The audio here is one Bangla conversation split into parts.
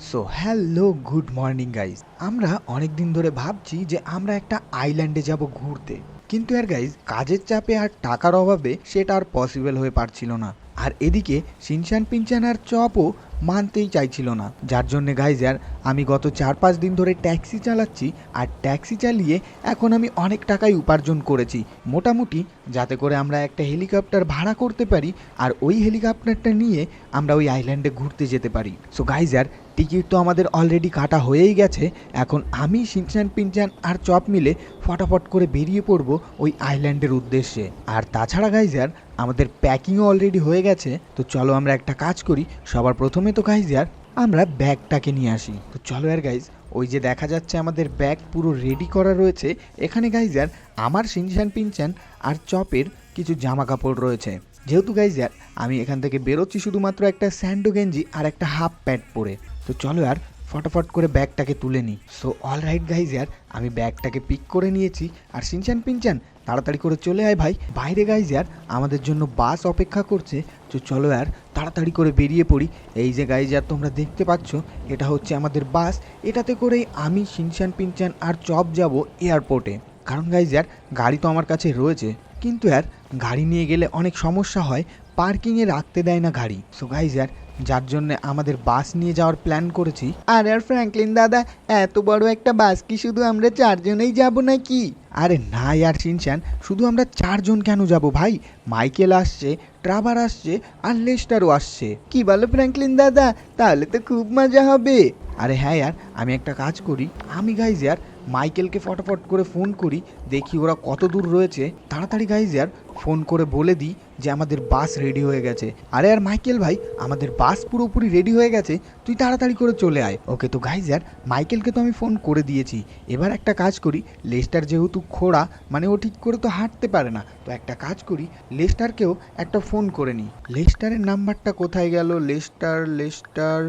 So hello good morning guys আমরা অনেক দিন ধরে ভাবছি যে আমরা একটা আইল্যান্ডে যাব ঘুরতে। কিন্তু আর গাইজ কাজের চাপে আর টাকার অভাবে সেটা আর পসিবল হয়ে পারছিল না। আর এদিকে সিনচান পিনচান আর চপও মানতেই চাইছিল না। যার জন্যে গাইজ আর আমি গত চার পাঁচ দিন ধরে ট্যাক্সি চালাচ্ছি, আর ট্যাক্সি চালিয়ে এখন আমি অনেক টাকাই উপার্জন করেছি। মোটামুটি, যাতে করে আমরা একটা হেলিকপ্টার ভাড়া করতে পারি, আর ওই হেলিকপ্টারটা নিয়ে আমরা ওই আইল্যান্ডে ঘুরতে যেতে পারি। সো গাইজার টিকিট তো আমাদের অলরেডি কাটা হয়েই গেছে। এখন আমি সিনচান পিনচান আর চপ মিলে ফটাফট করে বেরিয়ে পড়ব ওই আইল্যান্ডের উদ্দেশ্যে। আর তাছাড়া গাইজার, আমাদের প্যাকিংও অলরেডি হয়ে গেছে। তো চলো আমরা একটা কাজ করি। সবার প্রথমে তো গাইজার, আমরা ব্যাগটাকে নিয়ে আসি। তো চলো আর গাইজ ওই যে দেখা যাচ্ছে আমাদের ব্যাগ পুরো রেডি করা রয়েছে, এখানে গাইজার, আমার সিনচান পিনচান আর চপের কিছু জামা কাপড় রয়েছে। যেহেতু গাইজার, আমি এখান থেকে বেরোচ্ছি শুধুমাত্র একটা স্যান্ডো গেঞ্জি আর একটা হাফ প্যান্ট পরে। তো চলো আর ফটাফট করে ব্যাগটাকে তুলে নিই। সো অল রাইট গাইজ ইয়ার আমি ব্যাগটাকে পিক করে নিয়েছি। আর সিনচান, পিনচান, তাড়াতাড়ি করে চলে আয় ভাই। বাইরে গাইজ ইয়ার আমাদের জন্য বাস অপেক্ষা করছে। তো চলো আর তাড়াতাড়ি করে বেরিয়ে পড়ি। এই যে গাইজ আর তোমরা দেখতে পাচ্ছ, এটা হচ্ছে আমাদের বাস এটাতে করেই আমি সিনচান, পিনচান আর চপ যাব এয়ারপোর্টে কারণ গাইজ আর গাড়ি তো আমার কাছে রয়েছে। কিন্তু, আর গাড়ি নিয়ে গেলে অনেক সমস্যা হয়। পার্কিংয়ে রাখতে দেয় না গাড়ি। সো গাইজ আর যার জন্য আমাদের বাস নিয়ে যাওয়ার প্ল্যান করেছি। আর আর ফ্র্যাঙ্কলিন দাদা এত বড় একটা বাস কি শুধু আমরা চারজনেই যাব নাকি? আরে না ইয়ার সিনচান শুধু আমরা চারজন কেন যাব ভাই? মাইকেল আসছে ট্রাভার আসছে আর লেস্টারও আসছে। কি বলো ফ্র্যাঙ্কলিন দাদা তাহলে তো খুব মজা হবে। আরে হ্যাঁ ইয়ার আমি একটা কাজ করি। আমি গাইজ ইয়ার মাইকেলকে ফটাফট করে ফোন করি, দেখি ওরা কত দূর রয়েছে। তাড়াতাড়ি গাইজ ইয়ার ফোন করে বলে দিই যে আমাদের বাস রেডি হয়ে গেছে। আরে আর মাইকেল ভাই, আমাদের বাস পুরোপুরি রেডি হয়ে গেছে, তুই তাড়াতাড়ি করে চলে আয়। ওকে তো গাইজ ইয়ার মাইকেলকে তো আমি ফোন করে দিয়েছি। এবার একটা কাজ করি, লেস্টার যেহেতু খোড়া মানে ও ঠিক করে তো হাঁটতে পারে না, তো একটা কাজ করি, লেস্টারকেও একটা ফোন করে নিই। লেস্টারের নাম্বারটা কোথায় গেল? লেস্টার লেস্টার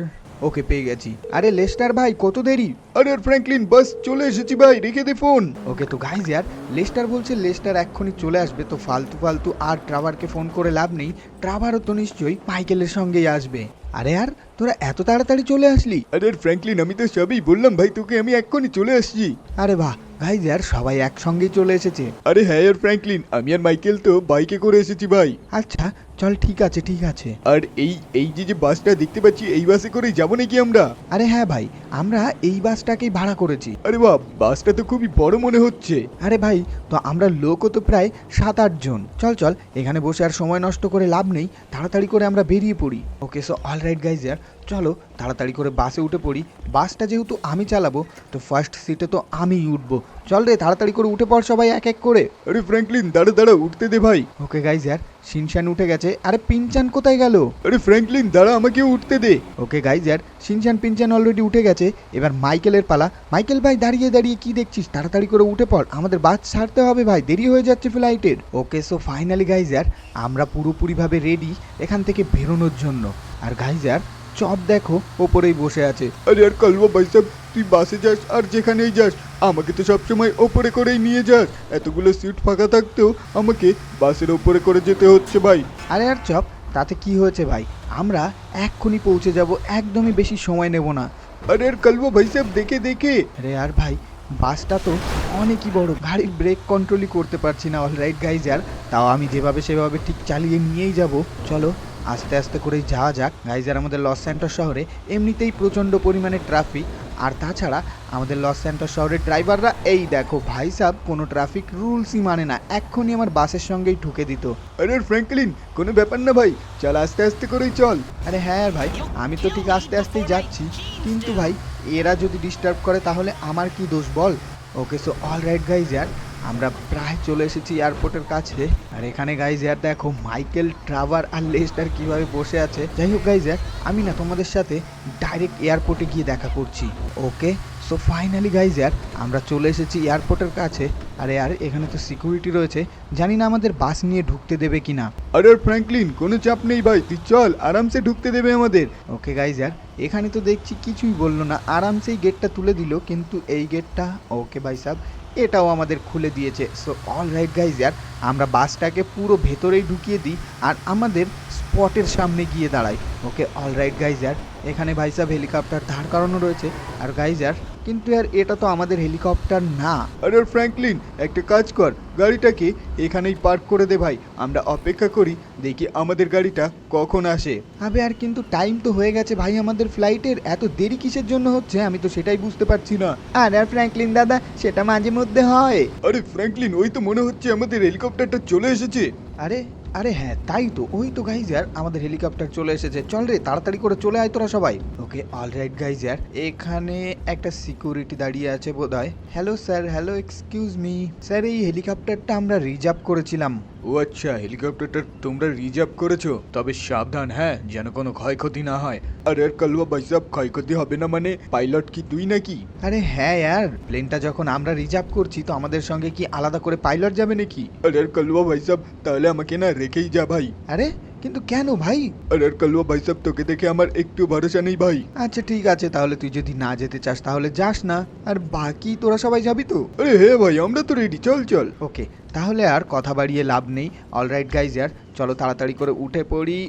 ওকে পেয়ে গেছি। আরে লেস্টার ভাই কত দেরি? আরে ফ্র্যাঙ্কলিন বাস চলে এসেছি ভাই রেখে দে ফোন। ওকে তো গাইজ ইয়ার লেস্টার বলছে লেস্টার এক্ষুনি চলে আসবে তো ফালতু ফালতু আর ট্রাভারকে ফোন করে লাভ নেই। ট্রাভারও তো নিশ্চয়ই মাইকেলের সঙ্গেই আসবে। আরে আর তোরা এত তাড়াতাড়ি চলে আসলি? আরে ফ্র্যাঙ্কলিন আমি তো সবই বললাম ভাই তোকে আমি এক্ষুনি চলে আসছি। আরে বাহ গাইজ ইয়ার সবাই একসঙ্গেই চলে এসেছে। আরে হ্যাঁ আর ফ্র্যাঙ্কলিন আমি আর মাইকেল তো বাইকে করে এসেছি ভাই। আচ্ছা চল ঠিক আছে ঠিক আছে। আর এই এই যে যে বাসটা দেখতে পাচ্ছি এই বাসে করেই যাব নাকি আমরা? আরে হ্যাঁ ভাই আমরা এই বাসটাকেই ভাড়া করেছি। আরে বাহ বাসটা তো খুবই বড় মনে হচ্ছে। আরে ভাই তো আমরা লোকও তো প্রায় সাত আট জন। চল চল এখানে বসে আর সময় নষ্ট করে লাভ নেই তাড়াতাড়ি করে আমরা বেরিয়ে পড়ি। Okay so all right guys ইয়ার চলো তাড়াতাড়ি করে বাসে উঠে পড়ি। বাসটা যেহেতু আমি চালাবো তো ফার্স্ট সিটে তো আমিই উঠবো। চল রে তাড়াতাড়ি করে উঠে পড় সবাই এক এক করে। আরে ফ্র্যাঙ্কলিন দাঁড়া দাঁড়া উঠতে দে ভাই। ওকে গাইজ ইয়ার শিনশান উঠে গেছে। আরে পিনচান কোথায় গেল? আরে ফ্র্যাঙ্কলিন দাঁড়া আমাকে উঠতে দে। ওকে গাইজ ইয়ার শিনচান পিনচান অলরেডি উঠে গেছে। এবার মাইকেলের পালা। মাইকেল ভাই দাঁড়িয়ে দাঁড়িয়ে কি দেখছিস? তাড়াতাড়ি করে উঠে পড়। আমাদের বাস ছাড়তে হবে ভাই দেরি হয়ে যাচ্ছে ফ্লাইটের ওকে সো ফাইনালি গাইজ ইয়ার আমরা পুরোপুরিভাবে রেডি এখান থেকে বেরোনোর জন্য। আর গাইজ ইয়ার চপ দেখো ওপরেই বসে আছে। আরে আর কালবা ভাই সাহেব তুই বাসে যাস আর যেখানেই যাস আমাকে তো সবসময় ওপরে করেই নিয়ে যাস। এতগুলো সিট ফাঁকা থাকতেও আমাকে বাসের ওপরে করে যেতে হচ্ছে ভাই। আরে আর চপ তাতে কি হয়েছে ভাই? আমরা এক্ষুনি পৌঁছে যাব একদমই বেশি সময় নেব না। আরে আর কালবা ভাই সাহেব দেখে দেখে। আরে আর ভাই বাসটা তো অনেকই বড় গাড়ির ব্রেক কন্ট্রোলই করতে পারছি না অলরাইট গাইজ আর তাও আমি যেভাবে সেভাবে ঠিক চালিয়ে নিয়েই যাব। চলো আস্তে আস্তে করেই যাওয়া যাক। গাইজার আমাদের লস স্যান্টার শহরে, এমনিতেই প্রচণ্ড পরিমাণে ট্রাফিক আর তাছাড়া, আমাদের লস সেন্টার শহরের ড্রাইভাররা এই দেখো, ভাই সাহ কোনো ট্রাফিক রুলসই মানে না। এক্ষুনি আমার বাসের সঙ্গেই ঢুকে দিত। আরে ফ্র্যাঙ্কলিন কোনো ব্যাপার না ভাই। চল আস্তে আস্তে করেই চল। আরে হ্যাঁ ভাই, আমি তো ঠিক আস্তে আস্তেই যাচ্ছি। কিন্তু ভাই, এরা যদি ডিস্টার্ব করে তাহলে আমার কি দোষ বল? Okay so all right guys ইয়ার আমরা প্রায় চলে এসেছি এয়ারপোর্টের কাছে। আর এখানে গাইজ ইয়ার দেখো মাইকেল ট্রাভার আর লেস্টার কীভাবে বসে আছে। যাই হোক গাইজ আমি না তোমাদের সাথে ডাইরেক্ট এয়ারপোর্টে গিয়ে দেখা করছি। ওকে? সো ফাইনালি গাইজ ইয়ার আমরা চলে এসেছি এয়ারপোর্টের কাছে। আরে আর এখানে তো সিকিউরিটি রয়েছে। জানি না আমাদের বাস নিয়ে ঢুকতে দেবে কিনা। আরে আর ফ্র্যাঙ্কলিন কোনো চাপ নেই ভাই তুই চল আরামসে ঢুকতে দেবে আমাদের। ওকে গাইজ আর এখানে তো দেখছি কিছুই বলল না। আরামসেই গেটটা তুলে দিল কিন্তু এই গেটটা ওকে ভাই সাহেব এটাও আমাদের খুলে দিয়েছে। সো অল রাইট গাইজ আর আমরা বাসটাকে পুরো ভেতরেই ঢুকিয়ে দিই আর আমাদের স্পটের সামনে গিয়ে দাঁড়াই। ওকে অল রাইট গাইজ গাইজার এখানে ভাইসাব হেলিকপ্টার দাঁড় করানো রয়েছে। আর গাইজ গাইজার কিন্তু আর এটা তো আমাদের হেলিকপ্টার না। আরে ফ্র্যাঙ্কলিন একটা কাজ কর গাড়িটাকে এখানেই পার্ক করে দে ভাই। আমরা অপেক্ষা করি দেখি আমাদের গাড়িটা কখন আসে। আবে আর কিন্তু টাইম তো হয়ে গেছে ভাই আমাদের ফ্লাইটের এত দেরি কিসের জন্য হচ্ছে? আমি তো সেটাই বুঝতে পারছি না। আর আর ফ্র্যাঙ্কলিন দাদা সেটা মাঝে মধ্যে হয়। আরে ফ্র্যাঙ্কলিন ওই তো মনে হচ্ছে আমাদের হেলিকপ্টারটা চলে এসেছে। আরে আরে হ্যাঁ তাই তো, ওই তো গাইজার আমাদের হেলিকপ্টার চলে এসেছে। চল রে, তাড়াতাড়ি করে চলে আয় তোরা সবাই। ওকে অল অলরাইট গাইজার এখানে একটা সিকিউরিটি দাঁড়িয়ে আছে বোধ হয় hello sir hello excuse me sir এই হেলিকপ্টারটা আমরা রিজার্ভ করেছিলাম। ও আচ্ছা হেলিকপ্টারটা তোমরা রিজার্ভ করেছ? তবে সাবধান হ্যাঁ যেন কোনো ক্ষয়ক্ষতি না হয়। আরে আর কালুয়া ভাই সাহেব ক্ষয়ক্ষতি হবে না মানে পাইলট কি তুই নাকি? আরে হ্যাঁ ইয়ার প্লেনটা যখন আমরা রিজার্ভ করছি তো আমাদের সঙ্গে কি আলাদা করে পাইলট যাবে নাকি? আরে আর কালুয়া ভাই সাহেব তাহলে আমাকে না রেখেই যা ভাই। আরে কিন্তু কেন ভাই? আরে আর কালুয়া ভাই সাহেব তোকে দেখে আমার একটু ভরসা নেই ভাই। আচ্ছা ঠিক আছে তাহলে তুই যদি না যেতে চাস তাহলে যাস না। আর বাকি তোরা সবাই যাবি তো? আরে হে ভাই আমরা তো রেডি চল চল। ওকে তাহলে আর কথা বাড়িয়ে লাভ নেই। অলরাইট গাইজ ইয়ার চলো তাড়াতাড়ি করে উঠে পড়ি।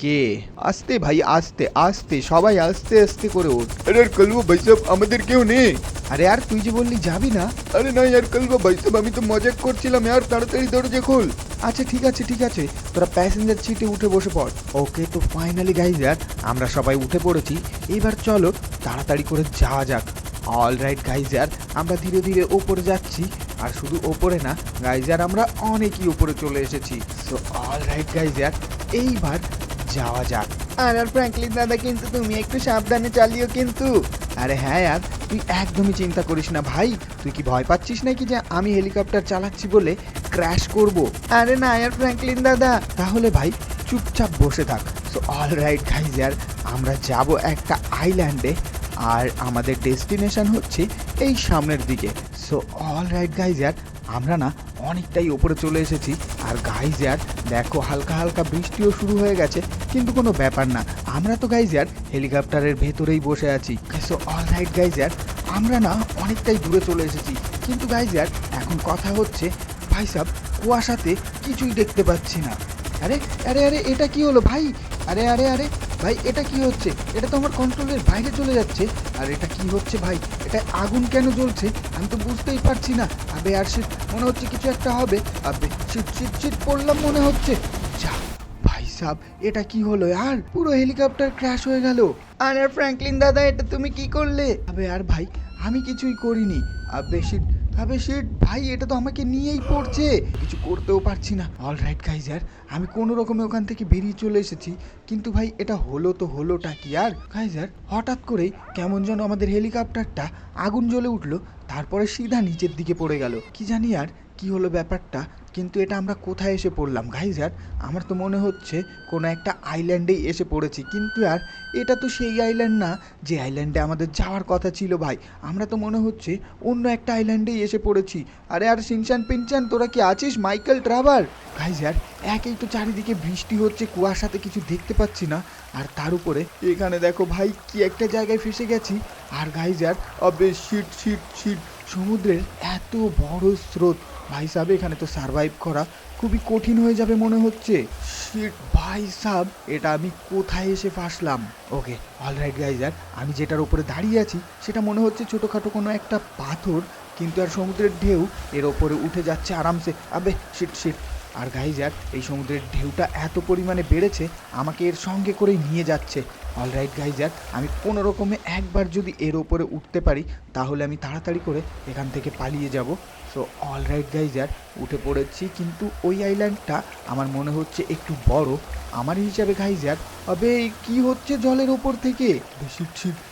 কে? আসতে ভাই আসতে আসতে সবাই আস্তে আস্তে করে ওঠ। আরে আর আমাদের কেউ নেই। আরে আর তুই যে বললি যাবি না? আরে না আর কলবো ভাই আমি তো মজা করছিলাম আর তাড়াতাড়ি দরজা খোল। আচ্ছা ঠিক আছে ঠিক আছে। তোরা প্যাসেঞ্জার সিটে উঠে বসে পড়। ওকে তো ফাইনালি গাইজ আর আমরা সবাই উঠে পড়েছি। এবার চলো তাড়াতাড়ি করে যাওয়া যাক। অল রাইট গাইজার আমরা ধীরে ধীরে ওপরে যাচ্ছি। আর শুধু ওপরে না গাইজার আমরা অনেকই উপরে চলে এসেছি। তো অল রাইট গাইজার এইবার যাওয়া যাক। আর আর ফ্র্যাঙ্কলিন দাদা কিন্তু তুমি একটু সাবধানে চালিও কিন্তু। আরে হ্যাঁ আর তুই একদমই চিন্তা করিস না ভাই। তুই কি ভয় পাচ্ছিস নাকি যে আমি হেলিকপ্টার চালাচ্ছি বলে ক্র্যাশ করব? আরে না আর ফ্র্যাঙ্কলিন দাদা। তাহলে ভাই চুপচাপ বসে থাক। সো অল রাইট গাইজার আমরা যাব একটা আইল্যান্ডে আর আমাদের ডেস্টিনেশন হচ্ছে এই সামনের দিকে। সো অল রাইট গাইজার আমরা না অনেকটাই ওপরে চলে এসেছি। আর গাইজার দেখো, হালকা হালকা বৃষ্টিও শুরু হয়ে গেছে, কিন্তু কোনো ব্যাপার না। আমরা তো গাইজার, হেলিকপ্টারের ভেতরেই বসে আছি। সো অল রাইট গাইজার, আমরা না অনেকটাই দূরে চলে এসেছি। কিন্তু গাইজার, এখন কথা হচ্ছে, ভাই সাহ কুয়াশাতে কিছুই দেখতে পাচ্ছি না। আরে আরে আরে, এটা কি হলো ভাই? আরে আরে আরে ভাই এটা কি হচ্ছে? এটা তো আমার কন্ট্রোলের বাইরে চলে যাচ্ছে। আর এটা কি হচ্ছে ভাই? এটা আগুন কেন জ্বলছে? আমি তো বুঝতেই পারছি না। আবে আর শীত মনে হচ্ছে কিছু একটা হবে। আবে শীত শীত শীত পড়লাম মনে হচ্ছে। যা ভাই সাব এটা কি হলো? আর পুরো হেলিকপ্টার ক্র্যাশ হয়ে গেল। আর ফ্র্যাঙ্কলিন দাদা এটা তুমি কি করলে? আবে আর ভাই আমি কিছুই করিনি। আবে শিট আবে সে, ভাই, এটা তো আমাকে নিয়েই পড়ছে। কিছু করতেও পারছি না। অল রাইট গাইজার আমি কোনো রকমে ওখান থেকে বেরিয়ে চলে এসেছি। কিন্তু ভাই, এটা হলো তো হলোটা কি আর? গাইজার হঠাৎ করেই কেমন যেন আমাদের হেলিকপ্টারটা আগুন জ্বলে উঠল। তারপরে সিধা নিচের দিকে পড়ে গেল। কি জানি আর কি হলো ব্যাপারটা? কিন্তু এটা আমরা কোথায় এসে পড়লাম? গাইজার আমার তো মনে হচ্ছে কোনো একটা আইল্যান্ডেই এসে পড়েছি। কিন্তু আর এটা তো সেই আইল্যান্ড না, যে আইল্যান্ডে আমাদের যাওয়ার কথা ছিল ভাই। আমরা তো মনে হচ্ছে অন্য একটা আইল্যান্ডেই এসে পড়েছি। আরে, আর সিনচান পিনচান তোরা কি আছিস, মাইকেল ট্রাভার? গাইজার একেই তো চারিদিকে বৃষ্টি হচ্ছে কুয়াশাতে কিছু দেখতে পাচ্ছি না। আর তার উপরে এখানে দেখো ভাই, কি একটা জায়গায় ফেসে গেছি। আর গাইজার আবে শিট শিট শিট সমুদ্রের এত বড় স্রোত। ভাই সাহেব, এখানে তো সারভাইভ করা খুবই কঠিন হয়ে যাবে মনে হচ্ছে। শিট ভাই সাহেব, এটা আমি কোথায় এসে ফাঁসলাম? ওকে অলরাইট গাইজার আমি যেটার উপরে দাঁড়িয়ে আছি, সেটা মনে হচ্ছে ছোটোখাটো কোনো একটা পাথর, কিন্তু আর সমুদ্রের ঢেউ এর ওপরে উঠে যাচ্ছে আরামসে। আবে শিট শিট আর গাইজার এই সমুদ্রের ঢেউটা এত পরিমাণে বেড়েছে, আমাকে এর সঙ্গে করেই নিয়ে যাচ্ছে। অলরাইট গাইজার আমি কোনো রকমে একবার যদি এর ওপরে উঠতে পারি, তাহলে আমি তাড়াতাড়ি করে এখান থেকে পালিয়ে যাব। সো অলরাইট গাইজার উঠে পড়েছি, কিন্তু ওই আইল্যান্ডটা আমার মনে হচ্ছে একটু বড়। আমার হিসাবে গাইজার তবে কি হচ্ছে জলের ওপর থেকে? বেশি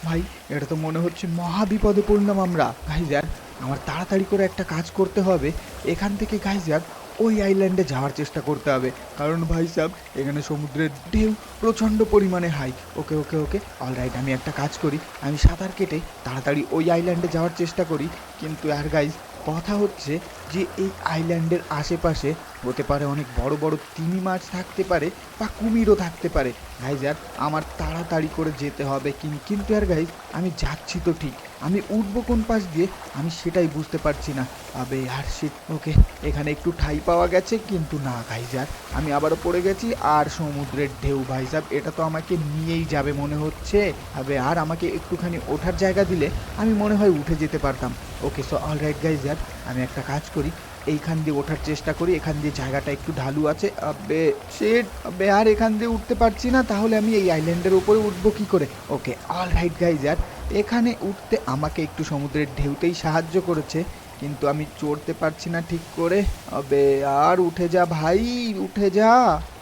ভাই, এটা তো মনে হচ্ছে মহা বিপদে পড়লাম আমরা। গাইজার আমার তাড়াতাড়ি করে একটা কাজ করতে হবে। এখান থেকে গাইজার ওই আইল্যান্ডে যাওয়ার চেষ্টা করতে হবে। কারণ ভাই সাহেব এখানে সমুদ্রের ঢেউ প্রচণ্ড পরিমাণে হাই ওকে ওকে ওকে অলরাইট আমি একটা কাজ করি। আমি সাঁতার কেটে তাড়াতাড়ি ওই আইল্যান্ডে যাওয়ার চেষ্টা করি। কিন্তু আর গাইজ কথা হচ্ছে যে এই আইল্যান্ডের আশেপাশে হতে পারে, অনেক বড় বড় তিমি মাছ থাকতে পারে বা কুমিরও থাকতে পারে। গাইজ আর আমার তাড়াতাড়ি করে যেতে হবে। কিন- কিন্তু আর গাইজ আমি যাচ্ছি তো ঠিক। আমি উঠবো কোন পাশ দিয়ে, আমি সেটাই বুঝতে পারছি না। আবে আর শিট ওকে, এখানে একটু ঠাই পাওয়া গেছে, কিন্তু না গাইজার আমি আবারও পড়ে গেছি। আর সমুদ্রের ঢেউ ভাই সাহেব এটা তো আমাকে নিয়েই যাবে মনে হচ্ছে। আবে আর আমাকে একটুখানি ওঠার জায়গা দিলে আমি মনে হয় উঠে যেতে পারতাম। ওকে সো অল রাইট গাইজার আমি একটা কাজ করি। এইখান দিয়ে ওঠার চেষ্টা করি, এখান দিয়ে জায়গাটা একটু ঢালু আছে। আবে শেট আবে, আর এখান দিয়ে উঠতে পারছি না, তাহলে আমি এই আইল্যান্ডের উপরে উঠবো কি করে? ওকে অল রাইট গাইজার এখানে উঠতে আমাকে একটু সমুদ্রের ঢেউতেই সাহায্য করেছে, কিন্তু আমি চড়তে পারছি না ঠিক করে। আবে, আর উঠে যা ভাই, উঠে যা।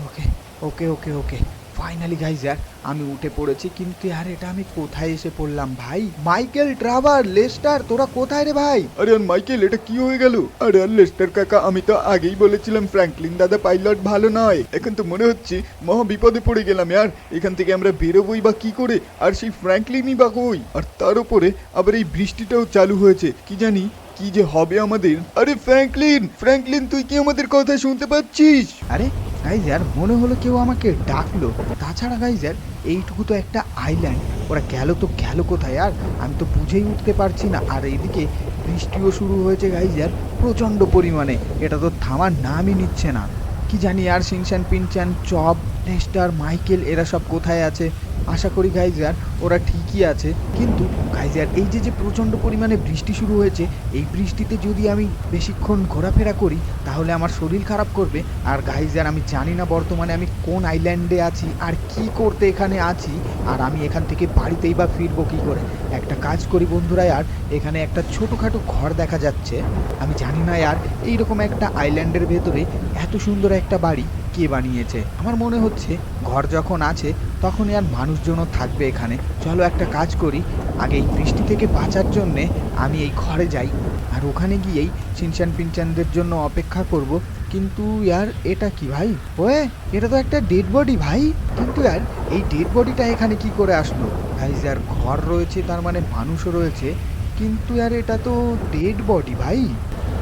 ওকে ওকে ওকে ওকে ফাইনালি গাইজার আমি উঠে পড়েছি, কিন্তু আর এটা আমি কোথায় এসে পড়লাম ভাই? মাইকেল ট্রাভার লেস্টার তোরা কোথায় রে ভাই? আরে আর মাইকেল এটা কি হয়ে গেল? আরে আর লেস্টার কাকা, আমি তো আগেই বলেছিলাম ফ্র্যাঙ্কলিন দাদা পাইলট ভালো নয়। এখন তো মনে হচ্ছে, মহা বিপদে পড়ে গেলাম আর এখান থেকে আমরা বেরোবই বা কি করে? আর সেই ফ্র্যাঙ্কলিনই বা কই? আর তার উপরে আবার এই বৃষ্টিটাও চালু হয়েছে, কি জানি? কি যে হবে আমাদের? আরে ফ্র্যাঙ্কলিন ফ্র্যাঙ্কলিন, তুই কি আমাদের কথা শুনতে পাচ্ছিস? আরে গাইজার মনে হলো কেউ আমাকে ডাকলো। তাছাড়া গাইজার এইটুকু তো একটা আইল্যান্ড ওরা গেল তো গেল কোথায়? আর আমি তো বুঝেই উঠতে পারছি না। আর এইদিকে বৃষ্টিও শুরু হয়েছে গাইজার প্রচণ্ড পরিমাণে। এটা তো থামার নামই নিচ্ছে না। কি জানি, আর সিনচান পিনচান চপ লেস্টার মাইকেল, এরা সব কোথায় আছে? আশা করি গাইজার ওরা ঠিকই আছে। কিন্তু গাইজার এই যে যে, প্রচণ্ড পরিমাণে বৃষ্টি শুরু হয়েছে, এই বৃষ্টিতে যদি আমি বেশিক্ষণ ঘোরাফেরা করি, তাহলে আমার শরীর খারাপ করবে। আর গাইজার আমি জানি না বর্তমানে আমি কোন আইল্যান্ডে আছি, আর কি করতে এখানে আছি, আর আমি এখান থেকে বাড়িতেই বা ফিরবো কী করে? একটা কাজ করি বন্ধুরা আর, এখানে একটা ছোটোখাটো ঘর দেখা যাচ্ছে। আমি জানি না আর, এইরকম একটা আইল্যান্ডের ভেতরে এত সুন্দর একটা বাড়ি কে বানিয়েছে? আমার মনে হচ্ছে ঘর যখন আছে তখনই আর মানুষজনও থাকবে এখানে। চলো একটা কাজ করি। আগে এই বৃষ্টি থেকে বাঁচার জন্যে আমি এই ঘরে যাই। আর ওখানে গিয়েই চিনচান পিনচানদের জন্য অপেক্ষা করব। কিন্তু ইয়ার, এটা কি ভাই? ওয়ে, এটা তো একটা ডেড বডি ভাই। কিন্তু ইয়ার, এই ডেড বডিটা এখানে কি করে আসলো? ভাই যার ঘর রয়েছে, তার মানে মানুষও রয়েছে। কিন্তু ইয়ার, এটা তো ডেড বডি ভাই।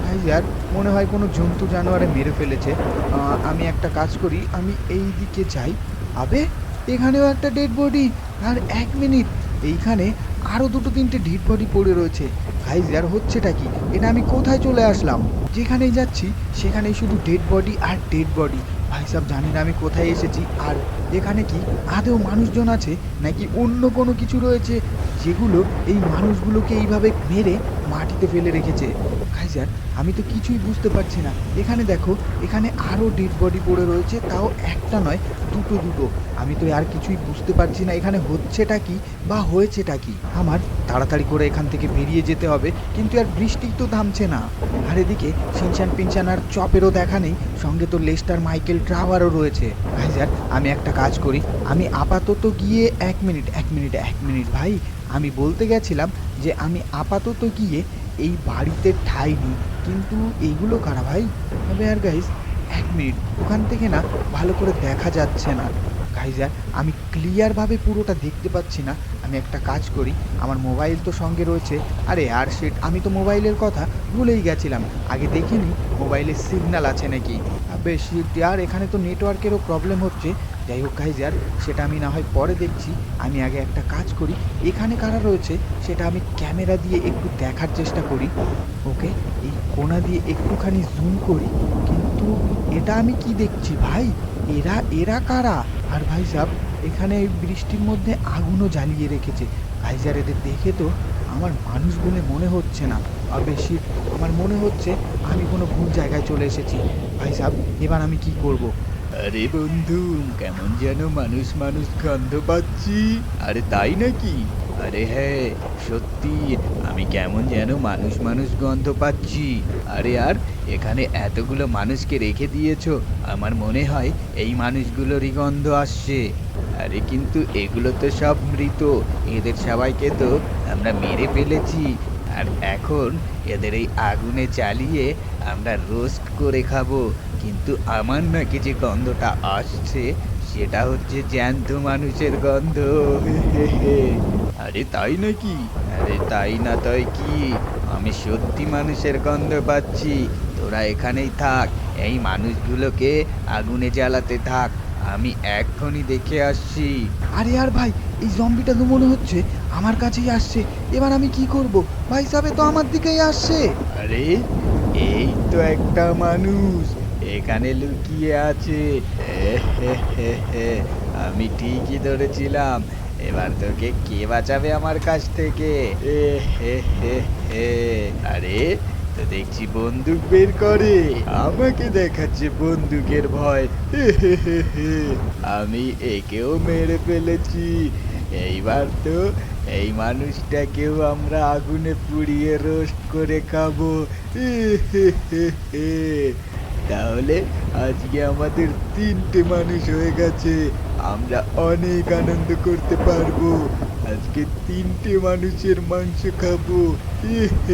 ভাই যার মনে হয় কোনো জন্তু জানোয়ারে মেরে ফেলেছে। আমি একটা কাজ করি, আমি এই দিকে যাই। আবে এখানেও একটা ডেড বডি আর এক মিনিট এইখানে আরও দুটো তিনটে ডেড বডি পড়ে রয়েছে। গাইজ আর হচ্ছেটা কি? এটা আমি কোথায় চলে আসলাম? যেখানেই যাচ্ছি, সেখানেই শুধু ডেড বডি আর ডেড বডি ভাই সাহেব জানি না আমি কোথায় এসেছি। আর এখানে কি আদেও মানুষজন আছে, নাকি অন্য কোনো কিছু রয়েছে? যেগুলো এই মানুষগুলোকে এইভাবে মেরে মাটিতে ফেলে রেখেছে। ভাইজার আমি তো কিছুই বুঝতে পারছি না। এখানে দেখো, এখানে আরও ডেড বডি পড়ে রয়েছে, তাও একটা নয়, দুটো দুটো। আমি তো আর কিছুই বুঝতে পারছি না, এখানে হচ্ছেটা কি বা হয়েছেটা কি? আমার তাড়াতাড়ি করে এখান থেকে বেরিয়ে যেতে হবে, কিন্তু আর বৃষ্টি তো থামছে না। আর এদিকে সিনচান পিনচান আর চপেরও দেখা নেই, সঙ্গে তো লেস্টার মাইকেল ট্রাভারও রয়েছে। ভাইজার আমি একটা কাজ করি, আমি আপাতত গিয়ে এক মিনিট এক মিনিট এক মিনিট ভাই, আমি বলতে গেছিলাম যে আমি আপাতত গিয়ে এই বাড়িতে ঠাই নিই কিন্তু এইগুলো কারা ভাই? তবে আর গাইস এক মিনিট ওখান থেকে না ভালো করে দেখা যাচ্ছে না। গাইজার আমি ক্লিয়ারভাবে পুরোটা দেখতে পাচ্ছি না। আমি একটা কাজ করি, আমার মোবাইল তো সঙ্গে রয়েছে। আরে আর সেট আমি তো মোবাইলের কথা ভুলেই গেছিলাম। আগে দেখিনি মোবাইলে সিগন্যাল আছে নাকি? বেশ আর এখানে তো নেটওয়ার্কেরও প্রবলেম হচ্ছে। যাই হোক গাইজার সেটা আমি না হয় পরে দেখছি। আমি আগে একটা কাজ করি। এখানে কারা রয়েছে, সেটা আমি ক্যামেরা দিয়ে একটু দেখার চেষ্টা করি। ওকে এই কোনা দিয়ে একটুখানি জুম করি। কিন্তু এটা আমি কি দেখছি ভাই? এরা এরা কারা? আর ভাই সাহেব এখানে বৃষ্টির মধ্যে আগুনও জ্বালিয়ে রেখেছে। ভাইজার এদের দেখে তো আমার মানুষ বলে মনে হচ্ছে না। আর বেশি আমার মনে হচ্ছে আমি কোনো ভুল জায়গায় চলে এসেছি। ভাই সাহেব এবার আমি কি করব? আরে বন্ধু, কেমন যেন মানুষ মানুষ গন্ধ পাচ্ছি। আরে তাই নাকি? আরে হ্যাঁ সত্যি, আমি কেমন যেন মানুষ মানুষ গন্ধ পাচ্ছি। আরে আর, এখানে এতগুলো মানুষকে রেখে দিয়েছ, আমার মনে হয় এই মানুষগুলোরই গন্ধ আসছে। আরে কিন্তু এগুলো তো সব মৃত, এদের সবাইকে তো আমরা মেরে ফেলেছি। আর এখন এদের এই আগুনে চালিয়ে আমরা রোস্ট করে খাব। কিন্তু আমার নাকি যে গন্ধটা আসছে, সেটা হচ্ছে জ্যান্ত মানুষের গন্ধ। আরে তাই নাকি? আরে তাই না তাই কি? আমি সত্যি মানুষের গন্ধ পাচ্ছি। তোরা এখানেই থাক, এই মানুষগুলোকে আগুনে জ্বালাতে থাক। আমি এক্ষুনি দেখে আসছি। আরে আর ভাই, এই জম্বিটা তো মনে হচ্ছে আমার কাছেই আসছে। এবার আমি কি করব? ভাই সাহেব তো আমার দিকেই আসছে। আরে, এই তো একটা মানুষ। এখানে লুকিয়ে আছে। আমি ঠিকই ধরেছিলাম। এবার তোকে কে বাঁচাবে আমার কাছ থেকে? আরে, তো দেখছি বন্দুক বের করে। আমাকে দেখাচ্ছে বন্দুকের ভয়। আমি একেও মেরে ফেলেছি। এইবার তো এই মানুষটাকেও আমরা আগুনে পুড়িয়ে রোস্ট করে খাব। তাহলে আজকে আমাদের তিনটে মানুষ হয়ে গেছে আমরা অনেক আনন্দ করতে পারব আজকে তিনটে মানুষের মাংস খাব।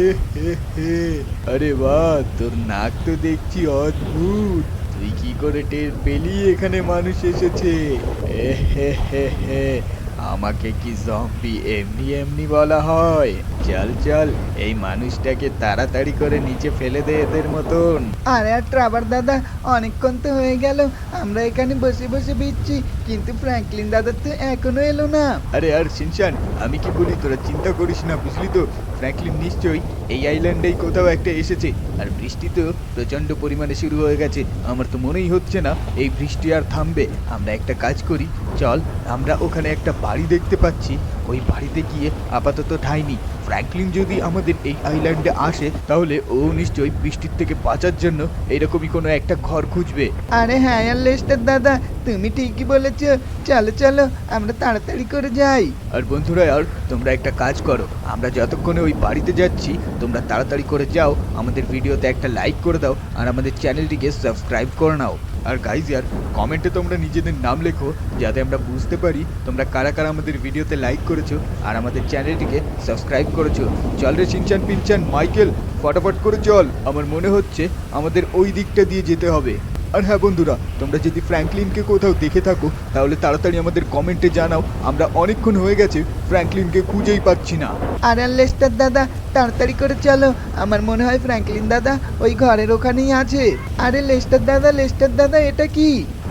আরে বা তোর নাক তো দেখছি অদ্ভুত তুই কি করে টের পেলি এখানে মানুষ এসেছে হে হে হে আমাকে কি জম্বি এমনি এমনি বলা হয়? চল চল এই মানুষটাকে তাড়াতাড়ি করে নিচে ফেলে দে এদের মতন। আরে আর ট্রাভার দাদা অনেকক্ষণ তো হয়ে গেল আমরা এখানে বসে বসে বিচ্ছি কিন্তু ফ্র্যাঙ্কলিন দাদা তো এখনও এলো না। আরে আর শিনশান আমি কি বলি তোরা চিন্তা করিস না বুঝলি তো? ফ্র্যাঙ্কলিন নিশ্চয়ই এই আইল্যান্ডেই কোথাও একটা এসেছে আর বৃষ্টি তো প্রচণ্ড পরিমাণে শুরু হয়ে গেছে আমার তো মনেই হচ্ছে না এই বৃষ্টি আর থামবে আমরা একটা কাজ করি চল আমরা ওখানে একটা বাড়ি দেখতে পাচ্ছি। ওই বাড়িতে গিয়ে আপাতত ঠাইনি ফ্র্যাঙ্কলিন যদি আমাদের এই আইল্যান্ডে আসে তাহলে ও নিশ্চয়ই বৃষ্টির থেকে বাঁচার জন্য এইরকমই কোনো একটা ঘর খুঁজবে। আরে হ্যাঁ লেস্টার দাদা তুমি ঠিকই বলেছ। চলো চলো আমরা তাড়াতাড়ি করে যাই। আর বন্ধুরা আর তোমরা একটা কাজ করো। আমরা যতক্ষণে ওই বাড়িতে যাচ্ছি তোমরা তাড়াতাড়ি করে যাও। আমাদের ভিডিওতে একটা লাইক করে দাও আর আমাদের চ্যানেলটিকে সাবস্ক্রাইব করে নাও। আর গাইজ ইয়ার কমেন্টে তোমরা নিজেদের নাম লেখো, যাতে আমরা বুঝতে পারি তোমরা কারা কারা আমাদের ভিডিওতে লাইক করেছ আর আমাদের চ্যানেলটিকে সাবস্ক্রাইব করেছ। চল রে চিনচান পিনচান, মাইকেল, ফটাফট করে চল। আমার মনে হচ্ছে আমাদের ওই দিকটা দিয়ে যেতে হবে। আর হ্যাঁ বন্ধুরা তোমরা যদি ফ্র্যাঙ্কলিনকে কোথাও দেখে থাকো তাহলে তাড়াতাড়ি আমাদের কমেন্টে জানাও আমরা অনেকক্ষণ হয়ে গেছে ফ্র্যাঙ্কলিনকে খুঁজেই পাচ্ছি না। আরে লেস্টার দাদা তাড়াতাড়ি করে চলো আমার মনে হয় ফ্র্যাঙ্কলিন দাদা ওই ঘরের ওখানেই আছে। আরে লেস্টার দাদা লেস্টার দাদা এটা কি?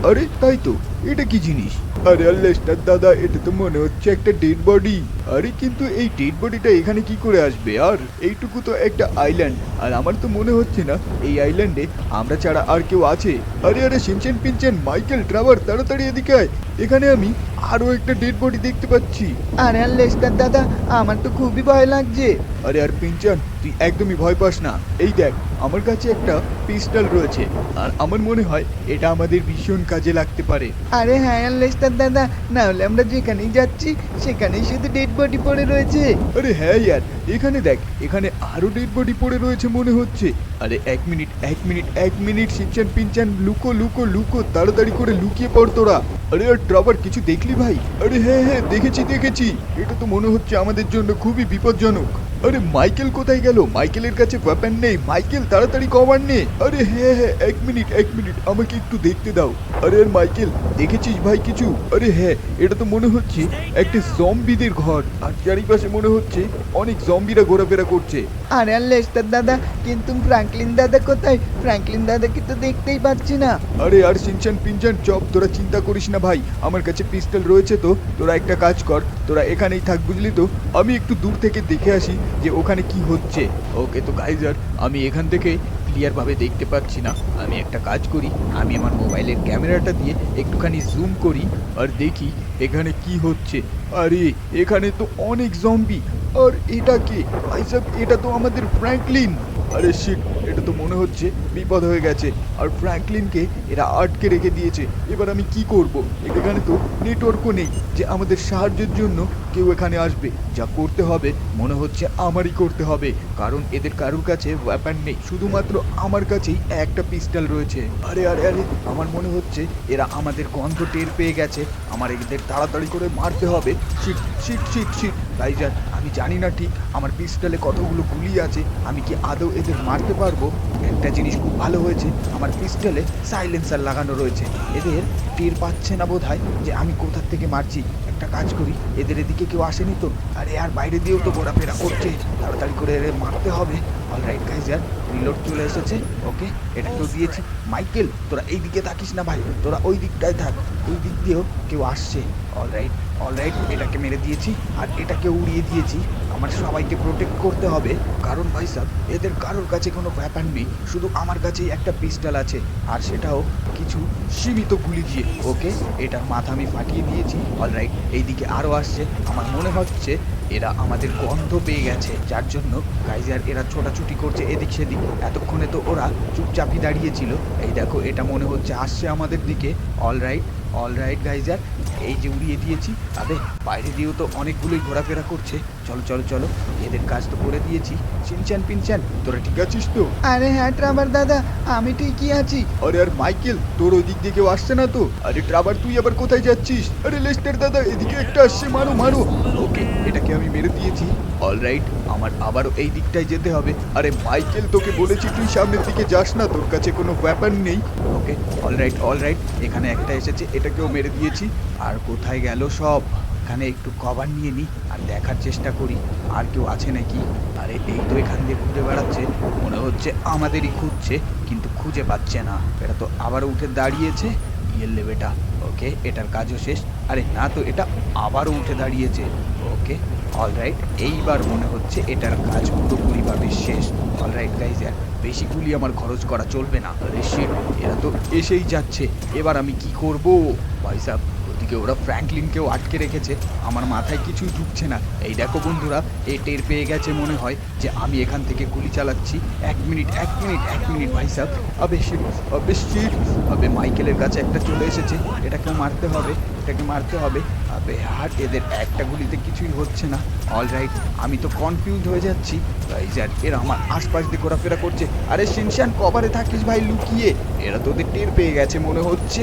আরে তাই তো এটা কি জিনিস? আরে আর লেস্টার দাদা, এটা তো মনে হচ্ছে একটা ডেড বডি আরে কিন্তু এই ডেড বডিটা এখানে কি করে আসবে আর? এইটুকু তো একটা আইল্যান্ড আর আমার তো মনে হচ্ছে না, এই আইল্যান্ডে আমরা ছাড়া আর কেউ আছে। আরে আরে সিমচেন পিনচেন মাইকেল, ট্রাভার, তাড়াতাড়ি এদিকে আয়। এখানে আমি আরও একটা ডেড বডি দেখতে পাচ্ছি। আরে আর লেস্টার দাদা আমার তো খুবই ভয় লাগছে। আরে আর পিঞ্চান তুই একদমই ভয় পাস না। এই দেখ আমার কাছে একটা পিস্টল রয়েছে। আর আমার মনে হয় এটা আমাদের ভীষণ কাজে লাগতে পারে। আরে হ্যাঁ আর লেস্টার দাদা না হলে আমরা যেখানেই যাচ্ছি সেখানেই শুধু ডেড বডি পড়ে রয়েছে। আরে হ্যাঁ ইয়ার এখানে দেখ এখানে আরও ডেড বডি পড়ে রয়েছে মনে হচ্ছে। আরে এক মিনিট এক মিনিট এক মিনিট সিনচান পিঞ্চান লুকো লুকো লুকো তাড়াতাড়ি করে লুকিয়ে পড় তোরা। আরে আর ট্রাভার কিছু দেখলি ভাই? আরে হ্যাঁ হ্যাঁ দেখেছি দেখেছি। এটা তো মনে হচ্ছে আমাদের জন্য খুবই বিপজ্জনক। আরে মাইকেল কোথায় গেল? মাইকেলের কাছে ওয়েপন নেই। মাইকেল তাড়াতাড়ি কভার নে। আরে হ্যাঁ হ্যাঁ এক মিনিট এক মিনিট আমাকে একটু দেখতে দাও। আরে আর মাইকেল দেখেছিস ভাই কিছু? আরে হ্যাঁ এটা তো মনে হচ্ছে একটা জম্বিদের ঘর। আর চারিপাশে মনে হচ্ছে অনেক জম্বিরা ঘোরাফেরা করছে। আরে আর লেস্টার দাদা কিন্তু ফ্র্যাঙ্কলিন দাদা কোথায়? ফ্র্যাঙ্কলিন দাদাকে তো দেখতেই পাচ্ছি না। আরে আর সিনচান পিনচান চপ তোরা চিন্তা করিস না ভাই। আমার কাছে পিস্তল রয়েছে তো, তোরা একটা কাজ কর, তোরা এখানেই থাক বুঝলি তো? আমি একটু দূর থেকে দেখে আসি যে ওখানে কি হচ্ছে। ওকে তো গাইজার আমি এখান থেকে ক্লিয়ারভাবে দেখতে পাচ্ছি না। আমি একটা কাজ করি, আমি আমার মোবাইলের ক্যামেরাটা দিয়ে একটুখানি জুম করি, আর দেখি এখানে কি হচ্ছে? আরে, এখানে তো অনেক জম্বি আর এটা কে? ভাই সাহেব এটা তো আমাদের ফ্র্যাঙ্কলিন আরে, শিট, এটা তো মনে হচ্ছে বিপদ হয়ে গেছে। আর ফ্র্যাঙ্কলিনকে এরা আটকে রেখে দিয়েছে। এবার আমি কি করব? এখানে তো নেটওয়ার্কও নেই যে আমাদের সাহায্যের জন্য কেউ এখানে আসবে। যা করতে হবে, মনে হচ্ছে আমারই করতে হবে। কারণ এদের কারোর কাছে ওয়েপন নেই। শুধুমাত্র আমার কাছেই একটা পিস্টল রয়েছে। আরে আরে আরে, আমার মনে হচ্ছে এরা আমাদের গন্ধ টের পেয়ে গেছে। আমার এদের তাড়াতাড়ি করে মারতে হবে। শিট শিট শিট শিট ভাইজান, আমি জানি না ঠিক আমার পিস্টলে কতগুলো গুলি আছে, আমি কি আদৌ এদের মারতে পারব? একটা জিনিস খুব ভালো হয়েছে, আমার পিস্টলে সাইলেন্সার লাগানো রয়েছে। এদের টের পাচ্ছে না বোধ হয় যে আমি কোথার থেকে মারছি। একটা কাজ করি, এদের এদিকে কেউ আসেনি তো? আরে আর বাইরে দিয়েও তো ঘোরাফেরা করছে। তাড়াতাড়ি করে এদের মারতে হবে। অলরাইট গাইজার রিলোড চলে এসেছে। ওকে এটাকেও দিয়েছি। মাইকেল তোরা এই দিকে থাকিস না ভাই। তোরা ওই দিকটায় থাক। ওই দিক দিয়েও কেউ আসছে। অলরাইট অলরাইট এটাকে মেরে দিয়েছি। আর এটাকে উড়িয়ে দিয়েছি। আমার সবাইকে প্রোটেক্ট করতে হবে। কারণ ভাই সাহেব এদের কারোর কাছে কোনো ব্যাপার নেই। শুধু আমার কাছেই একটা পিস্টল আছে। আর সেটাও কিছু সীমিত গুলি দিয়ে। ওকে এটার মাথা আমি ফাটিয়ে দিয়েছি। অলরাইট এইদিকে আরও আসছে। আমার মনে হচ্ছে এরা আমাদের গন্ধ পেয়ে গেছে যার জন্য গাইজার এরা ছোটাছুটি করছে এদিক সেদিক। এতক্ষণে তো ওরা চুপচাপই দাঁড়িয়েছিল। এই দেখো এটা মনে হচ্ছে আসছে আমাদের দিকে। অল রাইট অল রাইট গাইজার এই যে উড়িয়ে দিয়েছি। আবে বাইরে দিয়েও তো অনেকগুলোই ঘোরাফেরা করছে। চলো চলো চলো এদের কাজ তো করে দিয়েছি। চিনচান পিনচান তোরা ঠিক আছিস তো? আরে হ্যাঁ ট্রাভার দাদা আমি ঠিকই আছি। আরে আর মাইকেল তোর ওই দিক দিয়ে কেউ আসছে না তো? আরে ট্রাভার তুই আবার কোথায় যাচ্ছিস? আরে লেস্টার দাদা এদিকে একটা আসছে মারো মারো। ওকে এটাকে আমি মেরে দিয়েছি। অলরাইট আমার আবারও এই দিকটায় যেতে হবে। আরে মাইকেল, তোকে বলেছি তুই সামনের দিকে যাস না, তোর কাছে কোনো ব্যাপার নেই। ওকে অলরাইট অলরাইট এখানে একটা এসেছে, এটাকেও মেরে দিয়েছি। আর কোথায় গেল সব? এখানে একটু কভার নিয়ে নিই আর দেখার চেষ্টা করি, আর কেউ আছে নাকি? আরে এই তো এখান দিয়ে ঘুরে বেড়াচ্ছে, মনে হচ্ছে আমাদেরই খুঁজছে, কিন্তু খুঁজে পাচ্ছে না। এটা তো আবার উঠে দাঁড়িয়েছে ইয়ের লেবেটা। ওকে এটার কাজও শেষ। আরে না তো, এটা আবারও উঠে দাঁড়িয়েছে। ওকে অলরাইট এইবার মনে হচ্ছে এটার কাজ পুরোপুরিভাবে শেষ। অলরাইট গাইজ বেশি গুলি আমার খরচ করা চলবে না। আরে shit, এরা তো এসেই যাচ্ছে। এবার আমি কি করব? ভাই সাহেব ওদিকে ওরা ফ্র্যাঙ্কলিনকেও আটকে রেখেছে। আমার মাথায় কিছুই ঢুকছে না। এই দেখো বন্ধুরা এ টের পেয়ে গেছে মনে হয় যে আমি এখান থেকে গুলি চালাচ্ছি। এক মিনিট এক মিনিট এক মিনিট ভাই সাহেব আবে shit, আবে মাইকেলের কাছে একটা চলে এসেছে। এটাকেও মারতে হবে এটাকে মারতে হবে। আবে হাট এদের একটা গুলিতে কিছুই হচ্ছে না। অলরাইট আমি তো কনফিউজ হয়ে যাচ্ছি। ভাইজার এরা আমার আশপাশ দিয়ে ঘোরাফেরা করছে। আরে শিনশান কভারে থাকিস ভাই লুকিয়ে। এরা তোদের টের পেয়ে গেছে মনে হচ্ছে।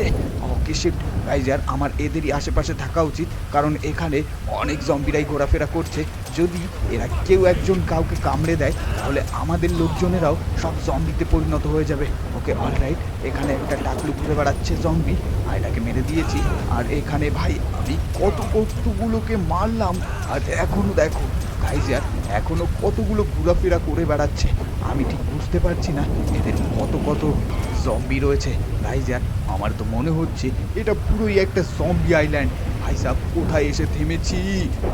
ওকে শিফট গাইজার আমার এদেরই আশেপাশে থাকা উচিত, কারণ এখানে অনেক জম্বিরাই ঘোরাফেরা করছে। যদি এরা কেউ একজন কাউকে কামড়ে দেয়, তাহলে আমাদের লোকজনেরাও সব জম্বিতে পরিণত হয়ে যাবে। ওকে অলরাইট এখানে একটা টাকলু ঘুরে বেড়াচ্ছে জম্বি আর এটাকে মেরে দিয়েছি। আর এখানে ভাই, আমি কত কতগুলোকে মারলাম, আর এখনও দেখো গাইজার এখনও কতগুলো ঘোরাফেরা করে বেড়াচ্ছে। আমি ঠিক বুঝতে পারছি না, এদের কত কত জম্বি রয়েছে। গাইজার আমার তো মনে হচ্ছে এটা পুরোই একটা জম্বি আইল্যান্ড ভাই সাহেব কোথায় এসে থেমেছি?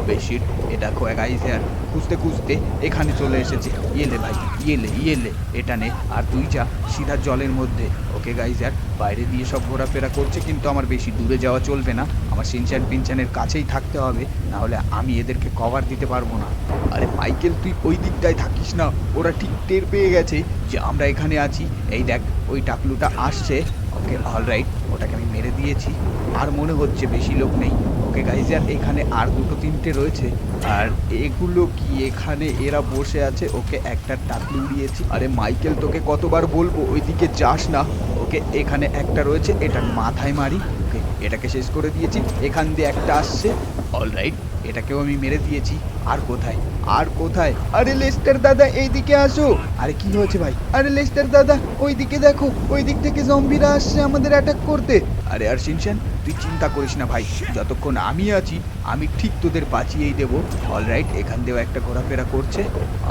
বেশি এটা কয়েক গাইজার খুঁজতে খুঁজতে এখানে চলে এসেছে। ইয়েলে ভাই ইয়েলে ইয়েলে এটা নে, আর তুই যা, সিধা জলের মধ্যে। ওকে গাইজার বাইরে দিয়ে সব ঘোরাফেরা করছে, কিন্তু আমার বেশি দূরে যাওয়া চলবে না। আমার সিনচান পিনচানের কাছেই থাকতে হবে না হলে আমি এদেরকে কভার দিতে পারব না। আরে মাইকেল, তুই ওই দিকটায় থাকিস না। ওরা ঠিক টের পেয়ে গেছে যে আমরা এখানে আছি। এই দেখ, ওই টাকলুটা আসছে। ওকে অলরাইট ওটাকে আমি মেরে দিয়েছি। আর মনে হচ্ছে বেশি লোক নেই। ওকে গাইজার এখানে আর দুটো তিনটে রয়েছে। আর এগুলো কি? এখানে এরা বসে আছে। ওকে একটা টাকলু উড়িয়েছি আরে মাইকেল, তোকে কতবার বলব, ওইদিকে যাস না। ওকে, এখানে একটা রয়েছে। এটার মাথায় মারি। ওকে, এটাকে শেষ করে দিয়েছি। এখান দিয়ে একটা আসছে। অলরাইট এটাকেও আমি মেরে দিয়েছি। আর কোথায়? আর কোথায়? আরে লেস্টার দাদা, এইদিকে আসো। আরে কি হয়েছে ভাই? আরে লেস্টার দাদা ওই দিকে দেখো। ওই দিক থেকে জম্বিরা আসছে আমাদের অ্যাটাক করতে। আরে আর শিনশান তুই চিন্তা করিস না ভাই, যতক্ষণ আমি আছি, আমি ঠিক তোদের বাঁচিয়েই দেবো। অলরাইট এখান দিয়েও একটা ঘোরাফেরা করছে,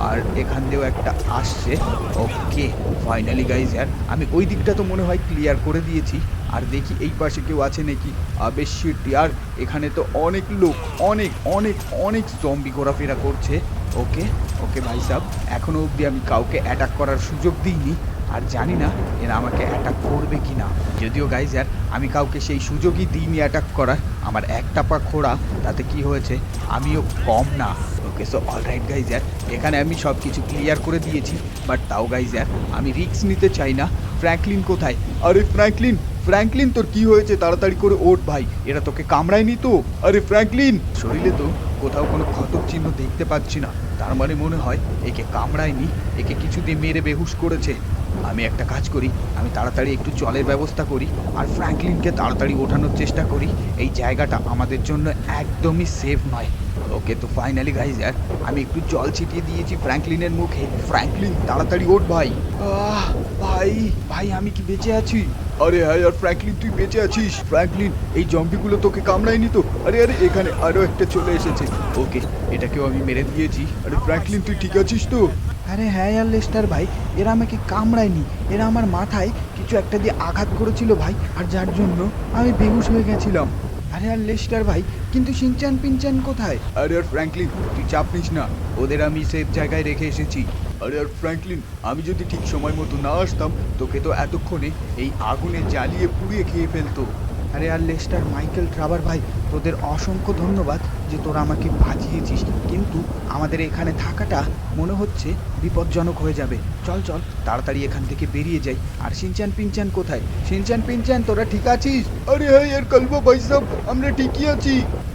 আর এখান দিয়েও একটা আসছে। ওকে ফাইনালি গাইজ ইয়ার আমি ওই দিকটা তো মনে হয় ক্লিয়ার করে দিয়েছি। আর দেখি এই পাশে কেউ আছে নাকি? শিট ইয়ার এখানে তো অনেক লোক, অনেক অনেক অনেক জম্বি ঘোরাফেরা করছে। ওকে ওকে ভাই সাহেব এখনও অবধি আমি কাউকে অ্যাটাক করার সুযোগ দিইনি। আর জানি না এরা আমাকে অ্যাটাক করবে কি না যদিও গাইজার আমি কাউকে সেই সুযোগই দিইনি অ্যাটাক করার। আমার একটা পা খোড়া, তাতে কি হয়েছে আমিও কম না। ওকে সো অলরাইট গাইজার এখানে আমি সব কিছু ক্লিয়ার করে দিয়েছি। বাট তাও গাইজার আমি রিস্ক নিতে চাই না। ফ্র্যাঙ্কলিন কোথায়? আরে ফ্র্যাঙ্কলিন ফ্র্যাঙ্কলিন তোর কি হয়েছে? তাড়াতাড়ি করে ওঠ ভাই। এরা তোকে কামড়ায়নি তো? আরে ফ্র্যাঙ্কলিন শরীরে তো কোথাও কোনো ক্ষতর চিহ্ন দেখতে পাচ্ছি না। তার মানে মনে হয় একে কামড়ায়নি, একে কিছু দিয়ে মেরে বেহুশ করেছে। আমি একটা কাজ করি, আমি তাড়াতাড়ি একটু জলের ব্যবস্থা করি আর ফ্র্যাঙ্কলিনকে তাড়াতাড়ি ওঠানোর চেষ্টা করি। এই জায়গাটা আমাদের জন্য একদমই সেফ নয়। ওকে তো ফাইনালি গাইজ আর আমি একটু জল ছিটিয়ে দিয়েছি ফ্র্যাঙ্কলিনের মুখে। ফ্র্যাঙ্কলিন তাড়াতাড়ি ওঠ ভাই। ভাই ভাই, আমি কি বেঁচে আছি? আরে হ্যাঁ আর ফ্র্যাঙ্কলিন তুই বেঁচে আছিস? ফ্র্যাঙ্কলিন এই জম্বিগুলো তোকে কামড়ায়নি তো? আরে আরে এখানে আরও একটা চলে এসেছে। ওকে এটাকেও আমি মেরে দিয়েছি। আরে ফ্র্যাঙ্কলিন তুই ঠিক আছিস তো? আরে হ্যাঁ ইয়ার লেস্টার ভাই এরা আমাকে কামড়ায়নি। এরা আমার মাথায় কিছু একটা দিয়ে আঘাত করেছিল ভাই আর যার জন্য আমি বেহুশ হয়ে গেছিলাম। আরে আর লেস্টার ভাই কিন্তু সিনচান পিনচান কোথায়? আরে আর ফ্র্যাঙ্কলিন তুই চাপ নিস না। ওদের আমি সেফ জায়গায় রেখে এসেছি। আরে আর ফ্র্যাঙ্কলিন, আমি যদি ঠিক সময় মতো না আসতাম, তোকে তো এতক্ষণে এই আগুনে জ্বালিয়ে পুড়িয়ে খেয়ে ফেলতো। আরে আর লেস্টার মাইকেল ট্রাভার ভাই তোদের অসংখ্য ধন্যবাদ যে তোরা আমাকে বাঁচিয়েছিস। কিন্তু আমাদের এখানে থাকাটা মনে হচ্ছে বিপজ্জনক হয়ে যাবে। চল চল তাড়াতাড়ি এখান থেকে বেরিয়ে যাই। আর সিনচান পিনচান কোথায়? সিনচান পিনচান তোরা ঠিক আছিস? আরে হ্যাঁ ইয়ার কলবা ভাই সাহেব আমরা ঠিকই আছি।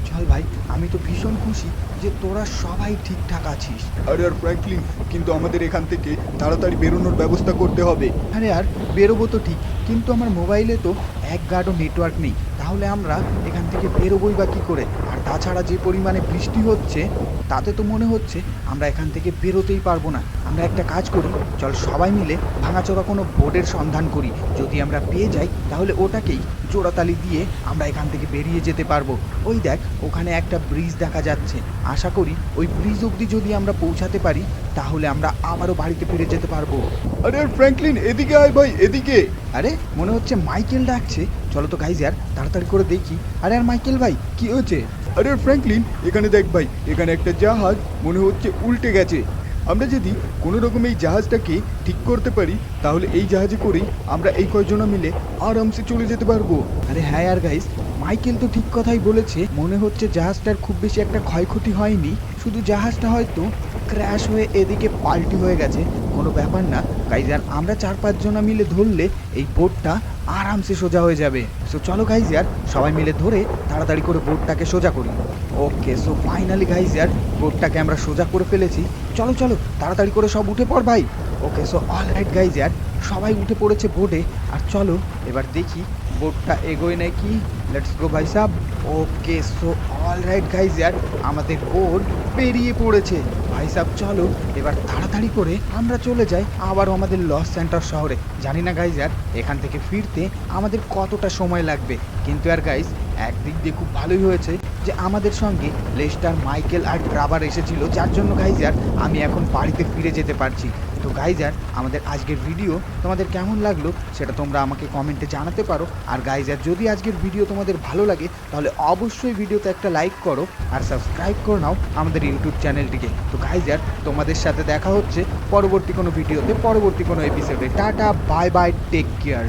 চল ভাই আমি তো ভীষণ খুশি যে তোরা সবাই ঠিকঠাক আছিস। আরে আর ফ্র্যাঙ্কলিন কিন্তু আমাদের এখান থেকে তাড়াতাড়ি বেরোনোর ব্যবস্থা করতে হবে। আরে আর বেরোবো তো ঠিক কিন্তু আমার মোবাইলে তো এক গার্ডও নেটওয়ার্ক নেই। তাহলে আমরা এখান থেকে বেরোবই বা কী করে? আর তাছাড়া যে পরিমাণে বৃষ্টি হচ্ছে তাতে তো মনে হচ্ছে আমরা এখান থেকে বেরোতেই পারব না। আমরা একটা কাজ করি চল সবাই মিলে ভাঙাচোরা কোনো বোর্ডের সন্ধান করি। যদি আমরা পেয়ে যাই তাহলে ওটাকেই জোড়াতালি দিয়ে আমরা এখান থেকে বেরিয়ে যেতে পারব। ওই দেখ ওখানে একটা ব্রিজ দেখা যাচ্ছে। আশা করি ওই ব্রিজ অবধি যদি আমরা পৌঁছাতে পারি তাহলে আমরা আবারও বাড়িতে ফিরে যেতে পারব। আরে ফ্র্যাঙ্কলিন এদিকে আয় ভাই এদিকে। আরে মনে হচ্ছে মাইকেল ডাকছে। চলো তো গাইজ আর তাড়াতাড়ি করে দেখি। আরে আর মাইকেল ভাই, কি হয়েছে? আরে ফ্র্যাঙ্কলিন, এখানে দেখ ভাই, এখানে একটা জাহাজ মনে হচ্ছে উল্টে গেছে। আমরা যদি কোনো রকম এই জাহাজটাকে ঠিক করতে পারি, তাহলে এই জাহাজে করেই আমরা এই কয়জনা মিলে আরামসে চলে যেতে পারব। আরে হ্যাঁ আর গাইজ মাইকেল তো ঠিক কথাই বলেছে, মনে হচ্ছে জাহাজটার খুব বেশি একটা ক্ষয়ক্ষতি হয়নি। শুধু জাহাজটা হয়তো ক্র্যাশ হয়ে এদিকে পাল্টি হয়ে গেছে, কোনো ব্যাপার না। গাইজ আর আমরা চার পাঁচজনা মিলে ধরলে এই বোটটা আরামসে সোজা হয়ে যাবে। সো চলো গাইজ আর সবাই মিলে ধরে তাড়াতাড়ি করে বোর্ডটাকে সোজা করি। ওকে সো ফাইনালি গাইজিয়ার বোর্ডটাকে আমরা সোজা করে ফেলেছি। চলো চলো, তাড়াতাড়ি করে সব উঠে পড় ভাই। ওকে সো অল রাইট গাইজিয়ার সবাই উঠে পড়েছে বোর্ডে আর চলো, এবার দেখি বোর্ডটা এগোয় নাকি। লেটস গো ভাই sub okay so all right guys ইয়ার আমাদের বোট বেরিয়ে পড়েছে। ভাই সাব, চলো, এবার তাড়াতাড়ি করে আমরা চলে যাই আবারও আমাদের লস সেন্টার শহরে। জানি না গাইজ আর এখান থেকে ফিরতে আমাদের কতটা সময় লাগবে। কিন্তু আর গাইজ একদিক দিয়ে খুব ভালোই হয়েছে যে আমাদের সঙ্গে লেস্টার মাইকেল আর ট্রাভার এসেছিল। যার জন্য গাইজার আমি এখন বাড়িতে ফিরে যেতে পারছি। তো গাইজার আমাদের আজকের ভিডিও তোমাদের কেমন লাগল সেটা তোমরা আমাকে কমেন্টে জানাতে পারো। আর গাইজার যদি আজকের ভিডিও তোমাদের ভালো লাগে, তাহলে অবশ্যই ভিডিওতে একটা লাইক করো আর সাবস্ক্রাইব করে নাও আমাদের ইউটিউব চ্যানেলটিকে তো গাইজার তোমাদের সাথে দেখা হচ্ছে পরবর্তী কোনো ভিডিওতে, পরবর্তী কোনো এপিসোডে tata bye bye take care